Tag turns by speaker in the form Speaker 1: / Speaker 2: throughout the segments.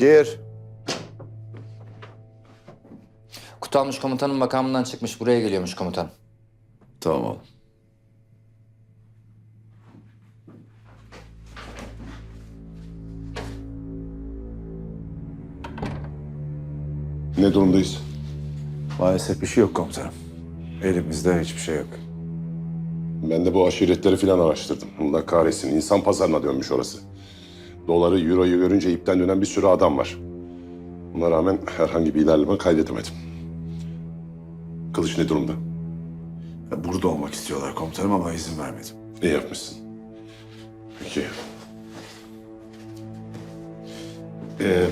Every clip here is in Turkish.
Speaker 1: Gir.
Speaker 2: Kutalmış komutanın makamından çıkmış. Buraya geliyormuş komutan.
Speaker 1: Tamam.
Speaker 3: Ne durumdayız?
Speaker 1: Maalesef bir şey yok komutanım. Elimizde hiçbir şey yok.
Speaker 3: Ben de bu aşiretleri filan araştırdım. Allah kahretsin. insan pazarına dönmüş orası. Doları, euroyu görünce ipten dönen bir sürü adam var. Buna rağmen herhangi bir ilerleme kaydedemedim. Kılıç ne durumda?
Speaker 1: Burada olmak istiyorlar komutanım ama izin vermedim.
Speaker 3: İyi yapmışsın. Peki. Ee,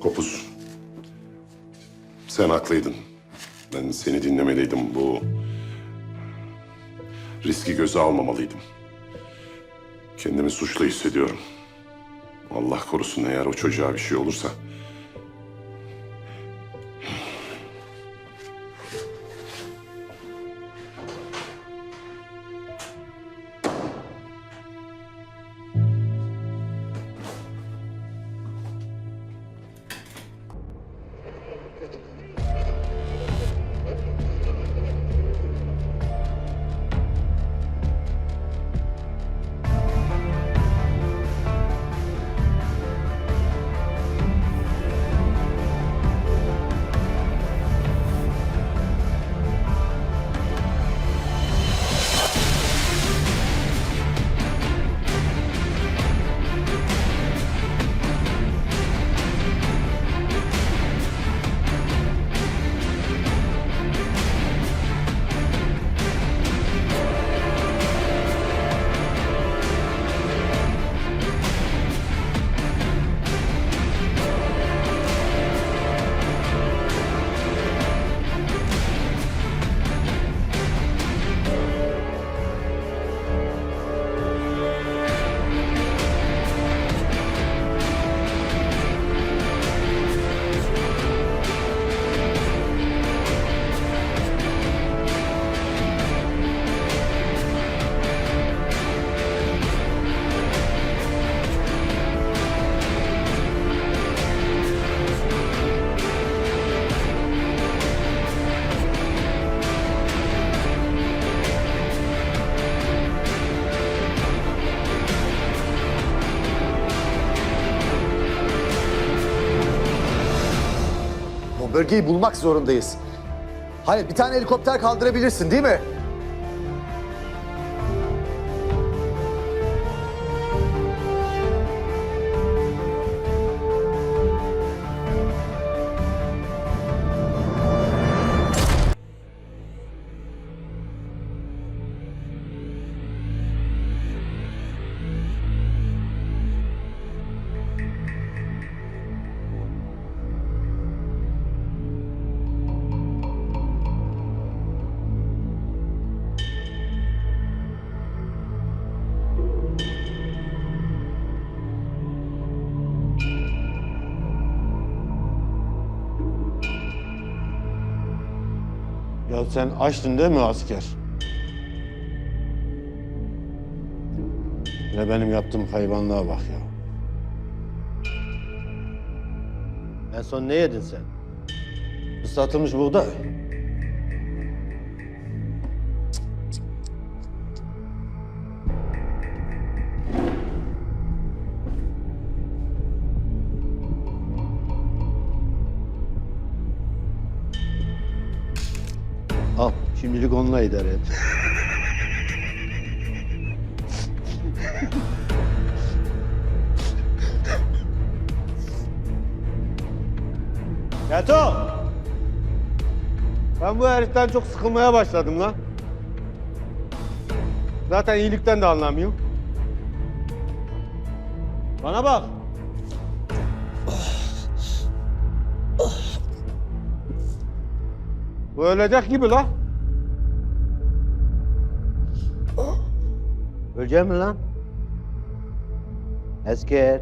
Speaker 3: Kopuz. Sen haklıydın. Ben seni dinlemeliydim. Bu riski göze almamalıydım. Kendimi suçlu hissediyorum. Allah korusun eğer o çocuğa bir şey olursa.
Speaker 4: Bölgeyi bulmak zorundayız. Hani bir tane helikopter kaldırabilirsin değil mi?
Speaker 5: Ya sen açtın değil mi asker? Ne benim yaptığım hayvanlığa bak ya. En son ne yedin sen? Islatılmış buğday. Al, şimdilik onunla idare et. Yato! Ben bu heriften çok sıkılmaya başladım lan. Zaten iyilikten de anlamıyor. Bana bak. Bu ölecek gibi lan. Ölecek mi lan? Esker.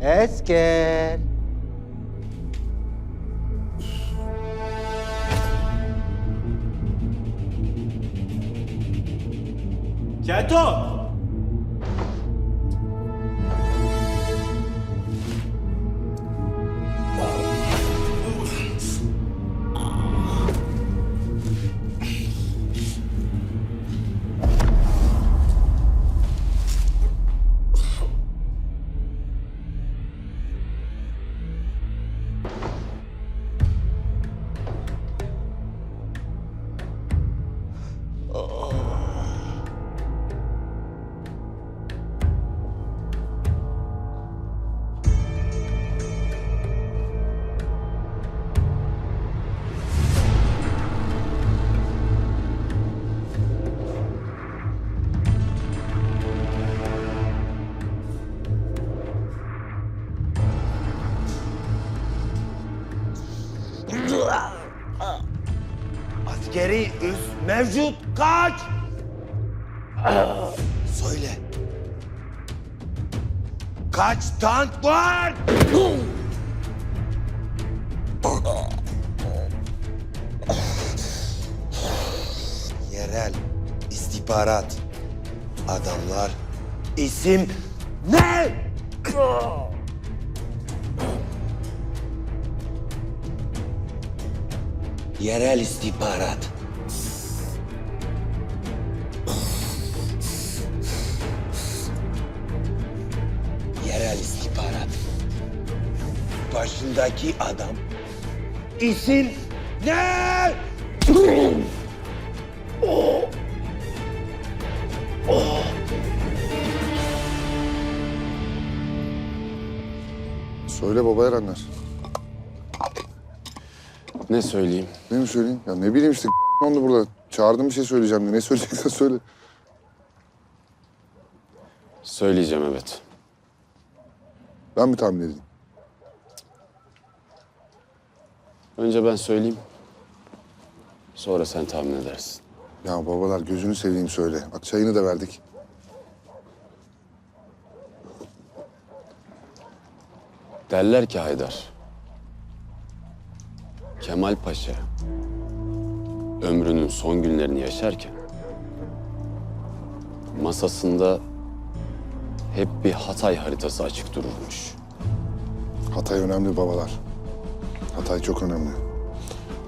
Speaker 5: Esker. Keto!
Speaker 6: Mevcut kaç? Söyle. Kaç tank var? Yerel istihbarat adamlar isim ne? Yerel istihbarat. Başındaki adam isim ne?
Speaker 7: Söyle baba Erenler.
Speaker 8: Ne söyleyeyim?
Speaker 7: Ne mi söyleyeyim? Ya ne bileyim işte oldu burada. Çağırdım bir şey söyleyeceğim diye. Ne söyleyeceksen söyle.
Speaker 8: Söyleyeceğim evet.
Speaker 7: Ben mi tahmin edeyim?
Speaker 8: Önce ben söyleyeyim. Sonra sen tahmin edersin.
Speaker 7: Ya babalar gözünü seveyim söyle. Bak çayını da verdik.
Speaker 8: Derler ki Haydar. Kemal Paşa ömrünün son günlerini yaşarken masasında hep bir Hatay haritası açık dururmuş.
Speaker 7: Hatay önemli babalar. Hatay çok önemli.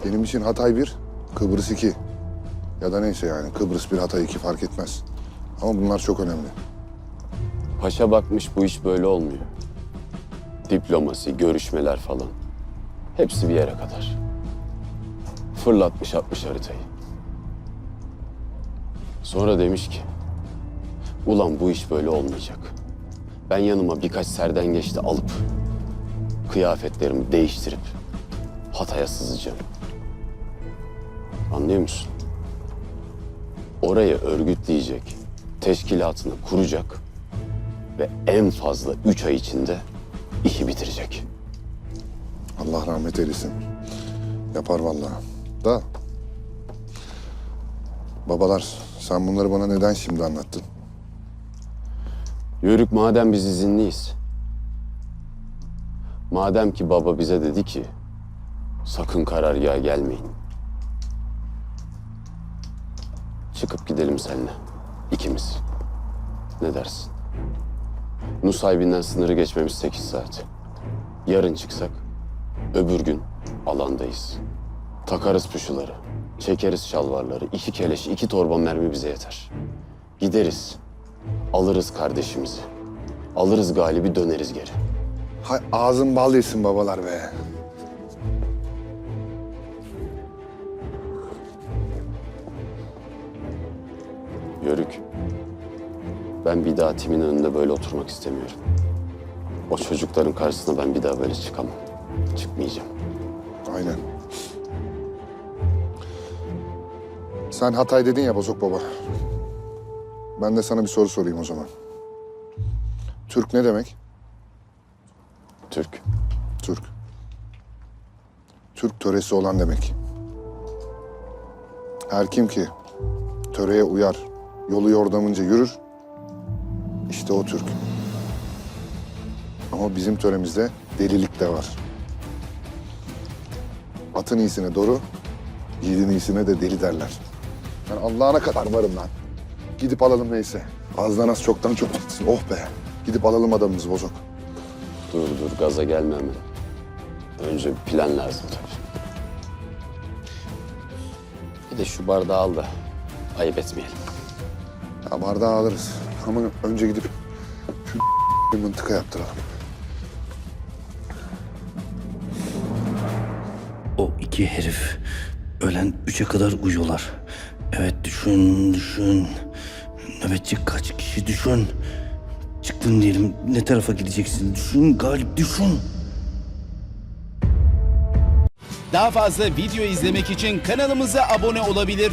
Speaker 7: Benim için Hatay bir, Kıbrıs iki. Ya da neyse yani Kıbrıs bir, Hatay iki fark etmez. Ama bunlar çok önemli.
Speaker 8: Paşa bakmış bu iş böyle olmuyor. Diplomasi, görüşmeler falan. Hepsi bir yere kadar. Fırlatmış atmış haritayı. Sonra demiş ki... Ulan bu iş böyle olmayacak. Ben yanıma birkaç serden geçti alıp... Kıyafetlerimi değiştirip... Hatay'a sızacağım. Anlıyor musun? Orayı örgütleyecek, teşkilatını kuracak ve en fazla üç ay içinde işi bitirecek.
Speaker 7: Allah rahmet eylesin. Yapar vallahi. Da. Babalar sen bunları bana neden şimdi anlattın?
Speaker 8: Yörük madem biz izinliyiz. Madem ki baba bize dedi ki sakın karargaha gelmeyin. Çıkıp gidelim seninle. ikimiz. Ne dersin? Nusaybin'den sınırı geçmemiz sekiz saat. Yarın çıksak öbür gün alandayız. Takarız puşuları, çekeriz şalvarları, iki keleş, iki torba mermi bize yeter. Gideriz, alırız kardeşimizi. Alırız galibi döneriz geri.
Speaker 7: Hay ağzın bal yesin babalar be.
Speaker 8: Yörük. Ben bir daha timin önünde böyle oturmak istemiyorum. O çocukların karşısına ben bir daha böyle çıkamam. Çıkmayacağım.
Speaker 7: Aynen. Sen Hatay dedin ya Bozok Baba. Ben de sana bir soru sorayım o zaman. Türk ne demek?
Speaker 8: Türk.
Speaker 7: Türk. Türk töresi olan demek. Her kim ki töreye uyar, yolu yordamınca yürür, işte o Türk. Ama bizim töremizde delilik de var. Atın iyisine doğru, yiğidin iyisine de deli derler. Ben Allah'ına kadar varım lan. Gidip alalım neyse. Azdan az çoktan çok gitsin. Oh be. Gidip alalım adamımızı bozok.
Speaker 8: Dur dur gaza gelme hemen. Önce bir plan lazım tabii. Bir de şu bardağı al da ayıp etmeyelim.
Speaker 7: Ya bardağı alırız. Ama önce gidip şu bir mıntıka yaptıralım.
Speaker 9: O iki herif öğlen üçe kadar uyuyorlar. Evet düşün düşün. Nöbetçi kaç kişi düşün. Çıktın diyelim ne tarafa gideceksin düşün Galip düşün.
Speaker 10: Daha fazla video izlemek için kanalımıza abone olabilir.